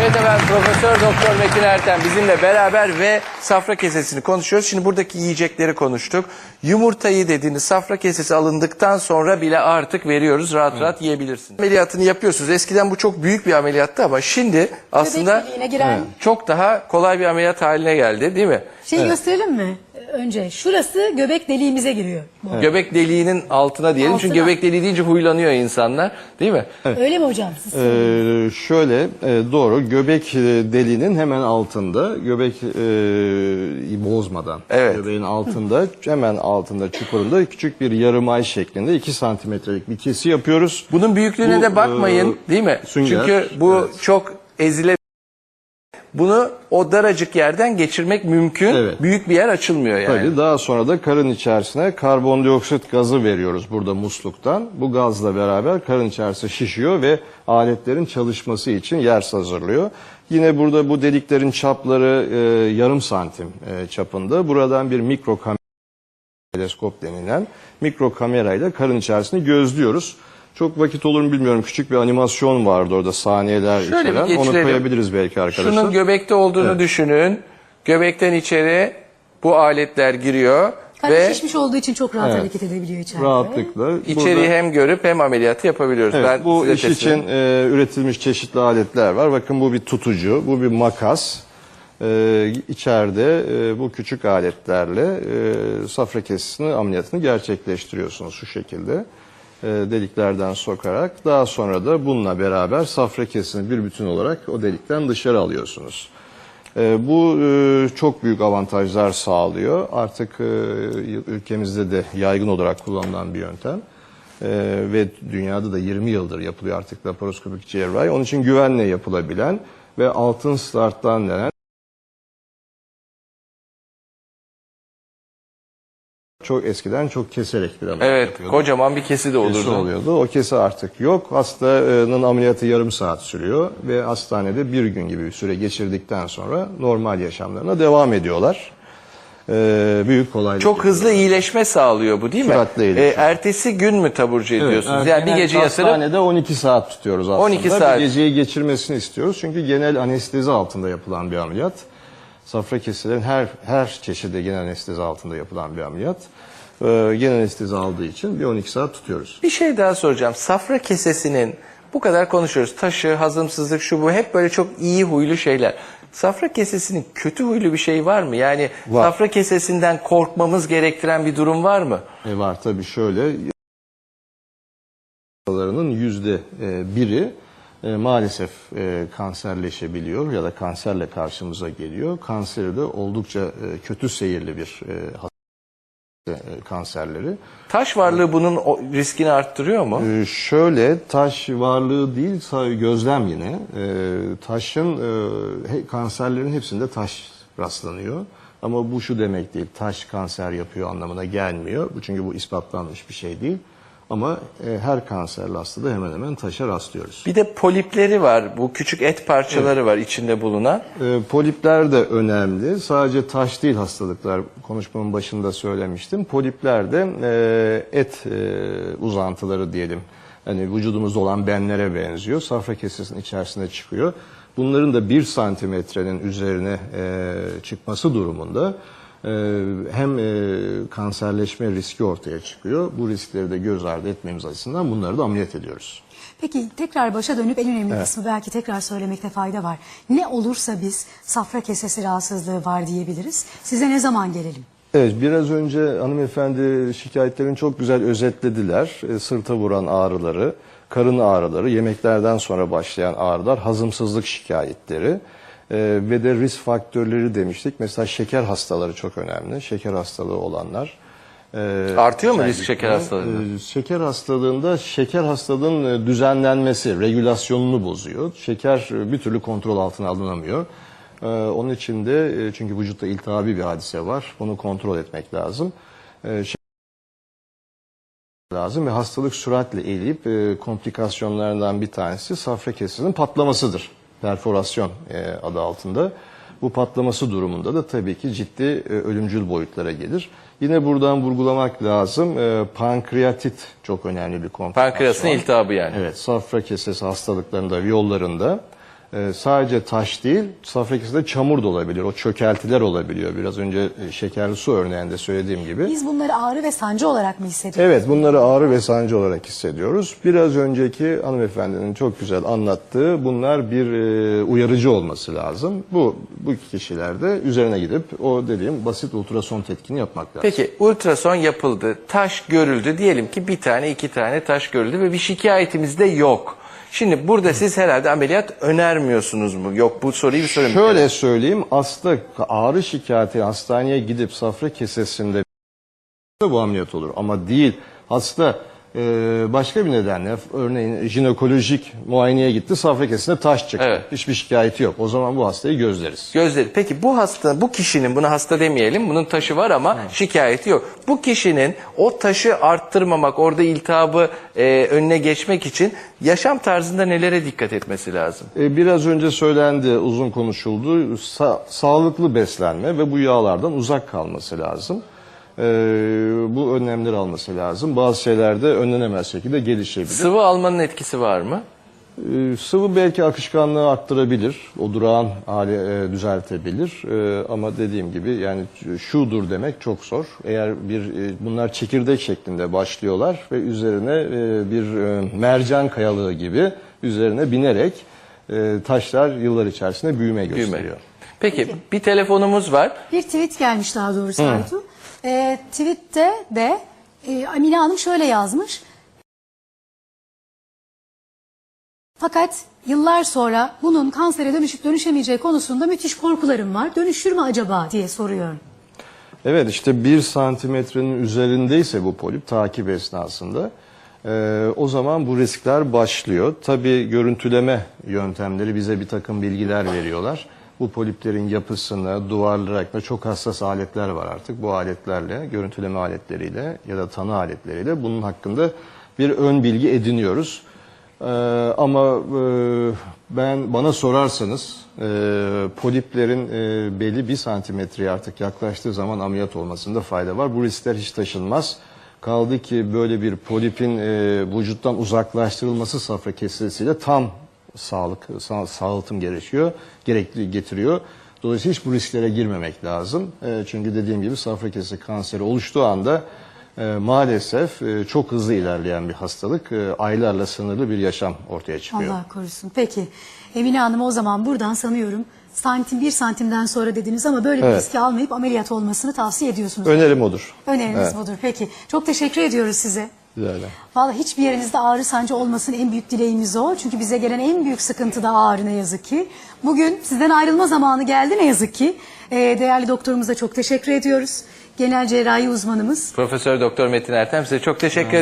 Evet efendim Profesör Doktor Metin Erten bizimle beraber ve safra kesesini konuşuyoruz. Şimdi buradaki yiyecekleri konuştuk. Yumurtayı dediğiniz safra kesesi alındıktan sonra bile artık veriyoruz. Rahat rahat yiyebilirsiniz. Ameliyatını yapıyorsunuz. Eskiden bu çok büyük bir ameliyattı ama şimdi aslında deliğine giren- çok daha kolay bir ameliyat haline geldi değil mi? Şey gösterelim mi? Önce şurası göbek deliğimize giriyor. Bu. Göbek deliğinin altına diyelim. Çünkü Altına. göbek deliği deyince huylanıyor insanlar değil mi? Öyle mi hocam? Siz Ee, şöyle e, doğru göbek e, deliğinin hemen altında göbek e, bozmadan Evet. göbeğin altında hemen altında çukurunda küçük bir yarım ay şeklinde 2 santimetrelik bir kesi yapıyoruz. Bunun büyüklüğüne Bu, de bakmayın e, değil mi? sünger, Çünkü bu evet. çok ezile bunu o daracık yerden geçirmek mümkün. Evet. Büyük bir yer açılmıyor yani. Tabii daha sonra da karın içerisine karbondioksit gazı veriyoruz burada musluktan. Bu gazla beraber karın içerisi şişiyor ve aletlerin çalışması için yer hazırlıyor. Yine burada bu deliklerin çapları e, yarım santim e, çapında. Buradan bir mikro kam- teleskop denilen mikro kamerayla karın içerisini gözlüyoruz. Çok vakit olur mu bilmiyorum. Küçük bir animasyon vardı orada saniyeler Şöyle içeren. Onu geçirelim. koyabiliriz belki arkadaşlar. Şunun göbekte olduğunu düşünün. Göbekten içeri bu aletler giriyor karın ve şişmiş olduğu için çok rahat hareket edebiliyor içeride. Rahatlıkla. içeriği burada- hem görüp hem ameliyatı yapabiliyoruz. Evet, ben bu size iş teslim için e, üretilmiş çeşitli aletler var. Bakın bu bir tutucu, bu bir makas. E, içeride e, bu küçük aletlerle e, safra kesisini ameliyatını gerçekleştiriyorsunuz şu şekilde. E, deliklerden sokarak daha sonra da bununla beraber safra kesisini bir bütün olarak o delikten dışarı alıyorsunuz. E, bu e, çok büyük avantajlar sağlıyor. Artık ülkemizde de yaygın olarak kullanılan bir yöntem. Ve dünyada da 20 yıldır yapılıyor artık laparoskopik cerrahi. Onun için güvenle yapılabilen ve altın starttan denen çok eskiden çok keserek bir ameliyat Evet, yapıyordu. kocaman bir kesi de Kesi olurdu. oluyordu. O kesi artık yok. Hastanın ameliyatı yarım saat sürüyor ve hastanede bir gün gibi bir süre geçirdikten sonra normal yaşamlarına devam ediyorlar. Ee, büyük kolaylık. Çok hızlı iyileşme sağlıyor bu değil mi? Süratli iyileşme. ertesi gün mü taburcu ediyorsunuz? Evet, yani bir gece yatırıp Hastanede 12 saat tutuyoruz aslında. 12 saat. Bir geceyi geçirmesini istiyoruz. Çünkü genel anestezi altında yapılan bir ameliyat. Safra kesilerin her her çeşidi genel anestezi altında yapılan bir ameliyat. Ee, genel anestezi aldığı için bir 12 saat tutuyoruz. Bir şey daha soracağım. Safra kesesinin bu kadar konuşuyoruz. Taşı, hazımsızlık, şu bu hep böyle çok iyi huylu şeyler. Safra kesesinin kötü huylu bir şey var mı? Yani Var. safra kesesinden korkmamız gerektiren bir durum var mı? E var tabii şöyle hastalarının yüzde e, biri e, maalesef e, kanserleşebiliyor ya da kanserle karşımıza geliyor. Kanseri de oldukça e, kötü seyirli bir e, hasta e, kanserleri. Taş varlığı bunun riskini arttırıyor mu? Ee, şöyle taş varlığı değil gözlem yine. Ee, taşın e, kanserlerin hepsinde taş rastlanıyor. Ama bu şu demek değil. Taş kanser yapıyor anlamına gelmiyor. Bu çünkü bu ispatlanmış bir şey değil. Ama e, her kanserli hastada hemen hemen taşa rastlıyoruz. Bir de polipleri var. Bu küçük et parçaları var içinde bulunan. E, polipler de önemli. Sadece taş değil hastalıklar. Konuşmamın başında söylemiştim. Polipler de e, et e, uzantıları diyelim. Hani vücudumuzda olan benlere benziyor. Safra kesesinin içerisine çıkıyor. Bunların da bir santimetrenin üzerine e, çıkması durumunda hem e, kanserleşme riski ortaya çıkıyor. Bu riskleri de göz ardı etmemiz açısından bunları da ameliyat ediyoruz. Peki tekrar başa dönüp en önemli kısmı belki tekrar söylemekte fayda var. Ne olursa biz safra kesesi rahatsızlığı var diyebiliriz. Size ne zaman gelelim? Evet biraz önce hanımefendi şikayetlerini çok güzel özetlediler. E, sırta vuran ağrıları, karın ağrıları, yemeklerden sonra başlayan ağrılar, hazımsızlık şikayetleri e, ve de risk faktörleri demiştik. Mesela şeker hastaları çok önemli. Şeker hastalığı olanlar. e, Artıyor mu risk şeker hastalığı? e, Şeker hastalığında şeker hastalığın e, düzenlenmesi, regülasyonunu bozuyor. Şeker e, bir türlü kontrol altına alınamıyor. E, Onun için de e, çünkü vücutta iltihabi bir hadise var. Bunu kontrol etmek lazım. E, şeker lazım ve hastalık süratle eğilip e, komplikasyonlarından bir tanesi safra kesesinin patlamasıdır. Perforasyon e, adı altında. Bu patlaması durumunda da tabii ki ciddi e, ölümcül boyutlara gelir. Yine buradan vurgulamak lazım. E, pankreatit çok önemli bir komplikasyon. Pankreasın iltihabı yani. Evet, safra kesesi hastalıklarında, yollarında e, sadece taş değil, safra kesesinde çamur da olabilir. O çökeltiler olabiliyor. Biraz önce e, şekerli su örneğinde söylediğim gibi. Biz bunları ağrı ve sancı olarak mı hissediyoruz? Evet bunları ağrı ve sancı olarak hissediyoruz. Biraz önceki hanımefendinin çok güzel anlattığı bunlar bir e, uyarıcı olması lazım. Bu bu kişilerde üzerine gidip o dediğim basit ultrason tetkini yapmak lazım. Peki ultrason yapıldı, taş görüldü. Diyelim ki bir tane iki tane taş görüldü ve bir şikayetimiz de yok. Şimdi burada siz herhalde ameliyat önermiyorsunuz mu? Yok bu soruyu bir sorayım. Şöyle söyleyeyim aslında ağrı şikayeti hastaneye gidip safra kesesinde bu ameliyat olur ama değil hasta e, başka bir nedenle örneğin jinekolojik muayeneye gitti safra kesesinde taş çıktı. Evet. Hiçbir şikayeti yok. O zaman bu hastayı gözleriz. Gözleri. Peki bu hasta, bu kişinin, buna hasta demeyelim, bunun taşı var ama şikayeti yok. Bu kişinin o taşı arttırmamak, orada iltihabı e, önüne geçmek için yaşam tarzında nelere dikkat etmesi lazım? E, Biraz önce söylendi, uzun konuşuldu. Sa- sağlıklı beslenme ve bu yağlardan uzak kalması lazım. E, bu önlemleri alması lazım. Bazı şeyler de önlenemez şekilde gelişebilir. Sıvı almanın etkisi var mı? E, sıvı belki akışkanlığı arttırabilir, o durağan hali e, düzeltebilir. E, ama dediğim gibi yani şudur demek çok zor. Eğer bir e, bunlar çekirdek şeklinde başlıyorlar ve üzerine e, bir e, mercan kayalığı gibi üzerine binerek e, taşlar yıllar içerisinde büyüme Büyüme. gösteriyor. Peki bir telefonumuz var. Bir tweet gelmiş daha doğrusu Aytu. Ee, tweette de e, Amine Hanım şöyle yazmış. Fakat yıllar sonra bunun kansere dönüşüp dönüşemeyeceği konusunda müthiş korkularım var. Dönüşür mü acaba diye soruyor. Evet işte bir santimetrenin üzerindeyse bu polip takip esnasında e, o zaman bu riskler başlıyor. Tabii görüntüleme yöntemleri bize bir takım bilgiler veriyorlar. Bu poliplerin yapısını, duvarları hakkında çok hassas aletler var artık. Bu aletlerle, görüntüleme aletleriyle ya da tanı aletleriyle bunun hakkında bir ön bilgi ediniyoruz. Ee, ama e, ben bana sorarsanız e, poliplerin e, belli bir santimetreye artık yaklaştığı zaman ameliyat olmasında fayda var. Bu riskler hiç taşınmaz. Kaldı ki böyle bir polipin e, vücuttan uzaklaştırılması safra kesesiyle tam sağlık, sağ, sağaltım gerekiyor, gerekli getiriyor. Dolayısıyla hiç bu risklere girmemek lazım. E, çünkü dediğim gibi safra kesesi kanseri oluştuğu anda e, maalesef e, çok hızlı ilerleyen bir hastalık. E, aylarla sınırlı bir yaşam ortaya çıkıyor. Allah korusun. Peki Emine Hanım o zaman buradan sanıyorum santim bir santimden sonra dediniz ama böyle bir Evet. riski almayıp ameliyat olmasını tavsiye ediyorsunuz. Önerim odur. Öneriniz Evet. budur. Peki çok teşekkür ediyoruz size. Ederim. Vallahi hiçbir yerinizde ağrı sancı olmasın en büyük dileğimiz o. Çünkü bize gelen en büyük sıkıntı da ağrı ne yazık ki. Bugün sizden ayrılma zamanı geldi ne yazık ki. Ee, değerli doktorumuza çok teşekkür ediyoruz. Genel cerrahi uzmanımız Profesör Doktor Metin Ertem size çok teşekkür